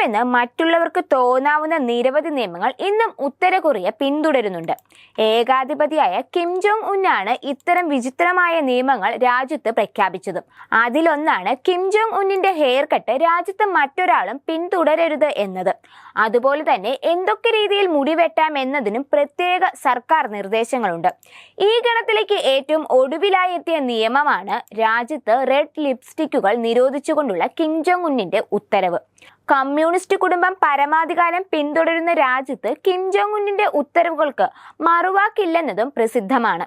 വിചിത്രമെന്ന് മറ്റുള്ളവർക്ക് തോന്നാവുന്ന നിരവധി നിയമങ്ങൾ ഇന്നും ഉത്തര കൊറിയ പിന്തുടരുന്നുണ്ട്. ഏകാധിപതിയായ കിം ജോങ് ഉന്നാണ് ഇത്തരം വിചിത്രമായ നിയമങ്ങൾ രാജ്യത്ത് പ്രഖ്യാപിച്ചത്. അതിലൊന്നാണ് കിം ജോങ് ഉന്നിന്റെ ഹെയർ കട്ട് രാജ്യത്ത് മറ്റൊരാളും പിന്തുടരരുത് എന്നത്. അതുപോലെ തന്നെ എന്തൊക്കെ രീതിയിൽ മുടി വെട്ടാം എന്നതിനും പ്രത്യേക സർക്കാർ നിർദ്ദേശങ്ങളുണ്ട്. ഈ ഗണത്തിലേക്ക് ഏറ്റവും ഒടുവിലായി എത്തിയ നിയമമാണ് രാജ്യത്ത് റെഡ് ലിപ്സ്റ്റിക്കുകൾ നിരോധിച്ചുകൊണ്ടുള്ള കിം ജോങ് ഉന്നിന്റെ ഉത്തരവ്. കമ്മ്യൂണിസ്റ്റ് കുടുംബം പരമാധികാരം പിന്തുടരുന്ന രാജ്യത്ത് കിം ജോങ് ഉന്നിന്റെ ഉത്തരവുകൾക്ക് മറുവാക്കില്ലെന്നതും പ്രസിദ്ധമാണ്.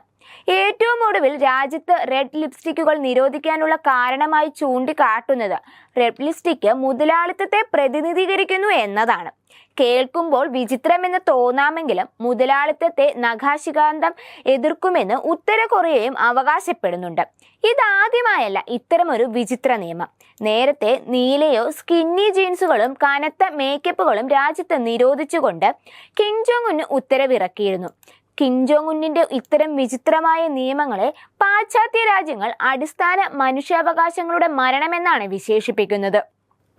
ഏറ്റവും ഒടുവിൽ രാജ്യത്ത് റെഡ് ലിപ്സ്റ്റിക്കുകൾ നിരോധിക്കാനുള്ള കാരണമായി ചൂണ്ടിക്കാട്ടുന്നത്. റെഡ് ലിപ്സ്റ്റിക്ക് മുതലാളിത്തത്തെ പ്രതിനിധീകരിക്കുന്നു എന്നതാണ്. കേൾക്കുമ്പോൾ വിചിത്രമെന്ന് തോന്നാമെങ്കിലും മുതലാളിത്തത്തെ നഖാശികാന്തം എതിർക്കുമെന്ന് ഉത്തര കൊറിയയും അവകാശപ്പെടുന്നുണ്ട്. ഇതാദ്യമായല്ല ഇത്തരമൊരു വിചിത്ര നിയമം. നേരത്തെ നീലയോ സ്കിന്നി ജീൻസുകളും കനത്ത മേക്കപ്പുകളും രാജ്യത്ത് നിരോധിച്ചുകൊണ്ട് കിം ജോങ് ഉത്തരവിറക്കിയിരുന്നു. കിം ഇത്തരം വിചിത്രമായ നിയമങ്ങളെ പാശ്ചാത്യ രാജ്യങ്ങൾ അടിസ്ഥാന മനുഷ്യാവകാശങ്ങളുടെ മരണമെന്നാണ് വിശേഷിപ്പിക്കുന്നത്.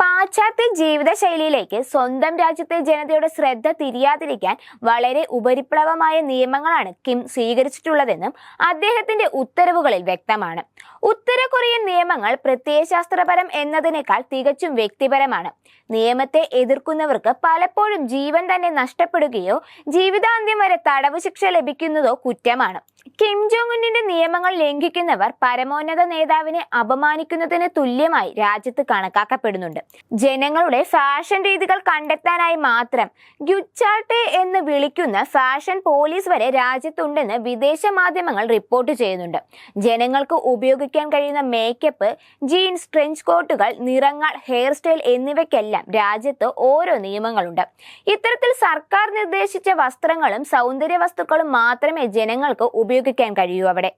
പാശ്ചാത്യ ജീവിതശൈലിയിലേക്ക് സ്വന്തം രാജ്യത്തെ ജനതയുടെ ശ്രദ്ധ തിരിയാതിരിക്കാൻ വളരെ ഉപരിപ്ലവമായ നിയമങ്ങളാണ് കിം സ്വീകരിച്ചിട്ടുള്ളതെന്നും അദ്ദേഹത്തിന്റെ ഉത്തരവുകളിൽ വ്യക്തമാണ്. ഉത്തര കൊറിയൻ നിയമങ്ങൾ പ്രത്യയശാസ്ത്രപരം എന്നതിനേക്കാൾ തികച്ചും വ്യക്തിപരമാണ്. നിയമത്തെ എതിർക്കുന്നവർക്ക് പലപ്പോഴും ജീവൻ തന്നെ നഷ്ടപ്പെടുകയോ ജീവിതാന്ത്യം വരെ തടവ് ശിക്ഷ ലഭിക്കുന്നതോ കുറ്റമാണ്. കിം ജോങ് ഉന്നിന്റെ നിയമങ്ങൾ ലംഘിക്കുന്നവർ പരമോന്നത നേതാവിനെ അപമാനിക്കുന്നതിന് തുല്യമായി രാജ്യത്ത് കണക്കാക്കപ്പെടുന്നുണ്ട്. ജനങ്ങളുടെ ഫാഷൻ രീതികൾ കണ്ടെത്താനായി മാത്രം ഗുച്ചാട്ടെ എന്ന് വിളിക്കുന്ന ഫാഷൻ പോലീസ് വരെ രാജ്യത്തുണ്ടെന്ന് വിദേശ മാധ്യമങ്ങൾ റിപ്പോർട്ട് ചെയ്യുന്നുണ്ട്. ജനങ്ങൾക്ക് ഉപയോഗിക്കാൻ കഴിയുന്ന മേക്കപ്പ് ജീൻസ് ട്രെഞ്ച് കോട്ടുകൾ നിറങ്ങൾ ഹെയർ സ്റ്റൈൽ എന്നിവയ്ക്കെല്ലാം രാജ്യത്ത് ഓരോ നിയമങ്ങളുണ്ട്. ഇത്തരത്തിൽ സർക്കാർ നിർദ്ദേശിച്ച വസ്ത്രങ്ങളും സൗന്ദര്യ വസ്തുക്കളും മാത്രമേ ജനങ്ങൾക്ക് ഉപയോഗിക്കാൻ കഴിയൂ അവിടെ.